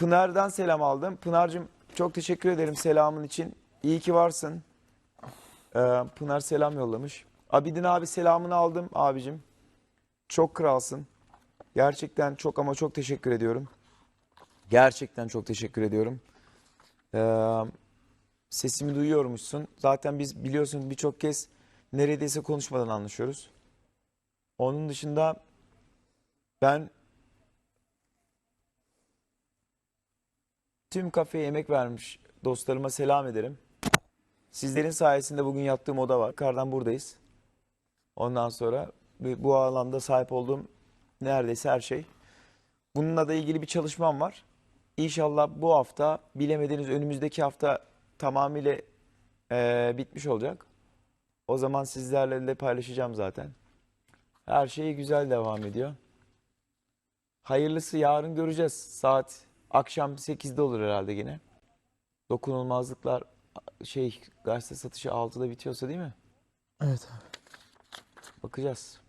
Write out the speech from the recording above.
Pınar'dan selam aldım. Pınar'cığım çok teşekkür ederim selamın için. İyi ki varsın. Ee, Pınar selam yollamış. Abidin abi selamını aldım abicim. Çok kralsın. Gerçekten çok ama çok teşekkür ediyorum. Gerçekten çok teşekkür ediyorum. Ee, sesimi duyuyormuşsun. Zaten biz biliyorsun birçok kez neredeyse konuşmadan anlaşıyoruz. Onun dışında ben tüm kafeye emek vermiş dostlarıma selam ederim. Sizlerin sayesinde bugün yattığım oda var. Yukarıdan buradayız. Ondan sonra bu alanda sahip olduğum neredeyse her şey. Bununla da ilgili bir çalışmam var. İnşallah bu hafta bilemediniz önümüzdeki hafta tamamıyla eee, bitmiş olacak. O zaman sizlerle de paylaşacağım zaten. Her şey güzel devam ediyor. Hayırlısı yarın göreceğiz. Saat akşam 8'de olur herhalde yine. Dokunulmazlıklar şey gazete satışı 6'da bitiyorsa değil mi? Evet abi. Bakacağız.